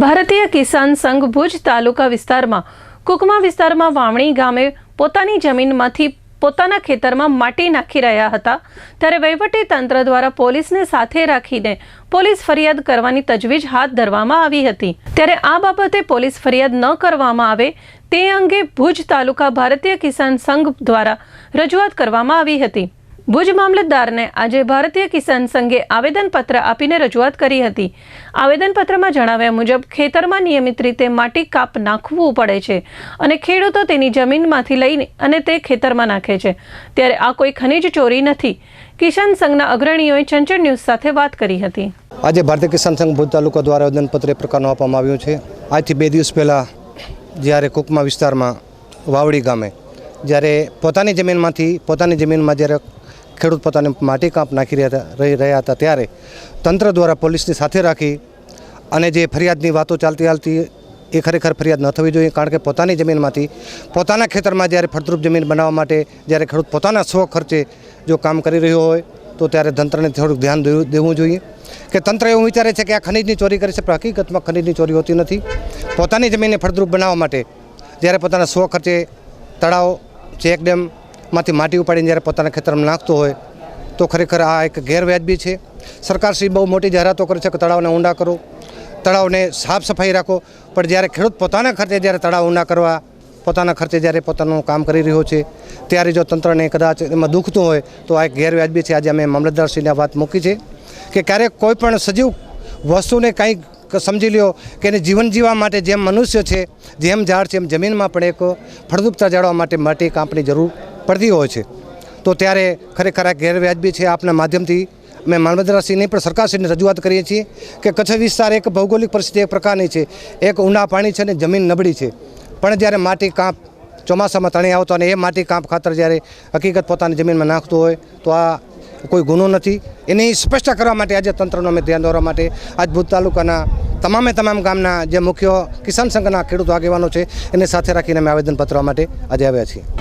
ભારતીય કિસાન સંઘ ભુજ તાલુકા વિસ્તારમાં, કુકમા વિસ્તારમાં વાવણી ગામે પોતાની જમીનમાંથી પોતાના ખેતરમાં માટી નાખી રહ્યા હતા. ત્યારે વહીવટી તંત્ર દ્વારા પોલીસને સાથે રાખીને પોલીસ ફરિયાદ કરવાની તજવીજ હાથ ધરવામાં આવી હતી. ત્યારે આ બાબતે પોલીસ ફરિયાદ ન કરવામાં આવે તે અંગે ભુજ તાલુકા ભારતીય કિસાન સંઘ દ્વારા રજૂઆત કરવામાં આવી હતી. ભુજ મામલતદારને આજે ભારતીય કિસાન સંઘે આવેદનપત્ર આપીને રજૂઆત કરી હતી. આવેદનપત્રમાં જણાવ્યા મુજબ, ખેતરમાં નિયમિત રીતે માટી કાપ નાખવું પડે છે અને ખેડૂતો તેની જમીનમાંથી લઈને અને તે ખેતરમાં નાખે છે. ત્યારે આ કોઈ ખનિજ ચોરી નથી. કિસાન સંઘના અગ્રણીઓએ ચંચળ ન્યૂઝ સાથે વાત કરી હતી. આજે ભારતીય કિસાન સંઘ ભુજ તાલુકા દ્વારા આવેદનપત્ર પ્રકારનું આપવામાં આવ્યું છે. આજથી બે દિવસ પહેલાં જ્યારે કુકમા વિસ્તારમાં વાવડી ગામે જ્યારે પોતાની જમીનમાંથી, પોતાની જમીનમાં જ્યારે ખેડૂત પોતાની માટી કાપ નાખી રહ્યા રહી રહ્યા હતા ત્યારે તંત્ર દ્વારા પોલીસની સાથે રાખી અને જે ફરિયાદની વાતો ચાલતી ચાલતી એ ખરેખર ફરિયાદ ન થવી જોઈએ, કારણ કે પોતાની જમીનમાંથી પોતાના ખેતરમાં જ્યારે ફળદ્રુપ જમીન બનાવવા માટે જ્યારે ખેડૂત પોતાના સ્વ ખર્ચે જો કામ કરી રહ્યો હોય, તો ત્યારે તંત્રને થોડુંક ધ્યાન દેવું જોઈએ. કે તંત્ર એવું વિચારે છે કે આ ખનીજની ચોરી કરે છે, પણ હકીકતમાં ખનીજની ચોરી હોતી નથી. પોતાની જમીનને ફળદ્રુપ બનાવવા માટે જ્યારે પોતાના સ્વ ખર્ચે તળાવ ચેક ડેમમાંથી માટી ઉપાડીને જ્યારે પોતાના ખેતરમાં નાખતો હોય, તો ખરેખર આ એક ગેરવ્યાજબી છે. સરકારશ્રી બહુ મોટી જાહેરાતો કરે છે કે તળાવને ઊંડા કરો, તળાવને સાફ સફાઈ રાખો, પણ જ્યારે ખેડૂત પોતાના ખર્ચે જ્યારે તળાવ ઊંડા કરવા, પોતાના ખર્ચે જ્યારે પોતાનું કામ કરી રહ્યો છે, ત્યારે જો તંત્રને કદાચ એમાં દુખતું હોય, તો આ એક ગેરવ્યાજબી છે. આજે અમે મામલતદારશ્રીને વાત મૂકી છે કે ક્યારેક કોઈ પણ સજીવ વસ્તુને કંઈક સમજી લ્યો કે એને જીવન જીવવા માટે જેમ મનુષ્ય છે, જેમ ઝાડ છે, એમ જમીનમાં પણ એક ફળદ્રુપતા જાળવવા માટે માટી કાપની જરૂર પડતી હોય છે. તો ત્યારે ખરેખર આ ગેરવ્યાજબી છે આપના માધ્યમથી. અમે મામલતદારશ્રીની પણ સરકારશ્રીને રજૂઆત કરીએ છીએ કે કચ્છ વિસ્તાર એક ભૌગોલિક પરિસ્થિતિ એક પ્રકારની છે. એક ઊંડા પાણી છે અને જમીન નબળી છે. પણ જ્યારે માટી કાંપ ચોમાસામાં તણી આવતો અને એ માટી કાંપ ખાતર જ્યારે હકીકત પોતાની જમીનમાં નાખતું હોય, તો આ કોઈ ગુનો નથી. એની સ્પષ્ટ કરવા માટે આજે તંત્રનો અમે ધ્યાન દોરવા માટે આજ ભૂત તાલુકાના તમામે તમામ ગામના જે મુખ્ય કિસાન સંઘના ખેડૂતો આગેવાનો છે, એને સાથે રાખીને અમે આવેદનપત્ર માટે આજે આવ્યા છીએ.